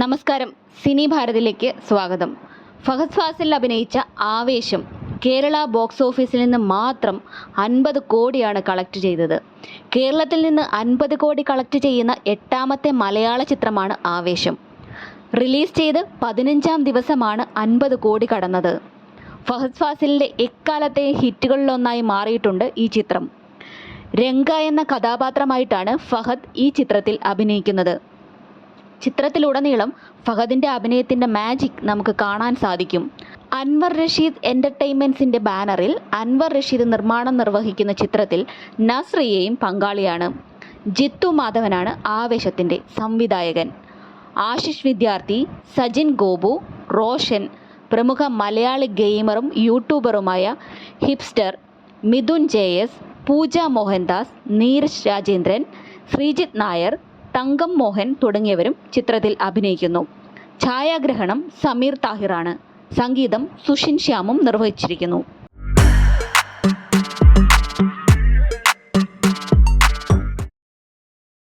നമസ്കാരം. സിനി ഭാരതിലേക്ക് സ്വാഗതം. ഫഹദ് ഫാസിൽ അഭിനയിച്ച ആവേശം കേരള ബോക്സ് ഓഫീസിൽ നിന്ന് മാത്രം അൻപത് കോടിയാണ് കളക്ട് ചെയ്തത്. കേരളത്തിൽ നിന്ന് അൻപത് കോടി കളക്ട് ചെയ്യുന്ന എട്ടാമത്തെ മലയാള ചിത്രമാണ് ആവേശം. റിലീസ് ചെയ്ത് പതിനഞ്ചാം ദിവസമാണ് അൻപത് കോടി കടന്നത്. ഫഹദ് ഫാസിലിന്റെ എക്കാലത്തെ ഹിറ്റുകളിലൊന്നായി മാറിയിട്ടുണ്ട് ഈ ചിത്രം. രംഗ എന്ന കഥാപാത്രമായിട്ടാണ് ഫഹദ് ഈ ചിത്രത്തിൽ അഭിനയിക്കുന്നത്. ചിത്രത്തിലുടനീളം ഫഹദിന്റെ അഭിനയത്തിന്റെ മാജിക് നമുക്ക് കാണാൻ സാധിക്കും. അൻവർ റഷീദ് എന്റർടൈൻമെന്റ്സിന്റെ ബാനറിൽ അൻവർ റഷീദ് നിർമ്മാണം നിർവഹിക്കുന്ന ചിത്രത്തിൽ നസ്രിയയും പങ്കാളിയാണ്. ജിത്തു മാധവനാണ് ആവേശത്തിന്റെ സംവിധായകൻ. ആശിഷ് വിദ്യാർത്ഥി സജിൻ ഗോപു റോഷൻ പ്രമുഖ മലയാളി ഗെയിമറും യൂട്യൂബറുമായ Hipster Mithun J S Pooja Mohandas Neeraj Rajendran Sreejith Nair Thankam Mohan തുടങ്ങിയവരും ചിത്രത്തിൽ അഭിനയിക്കുന്നു. ഛായാഗ്രഹണം സമീർ താഹിറാണ്. സംഗീതം സുഷിൻ ശ്യാമും നിർവഹിച്ചിരിക്കുന്നു.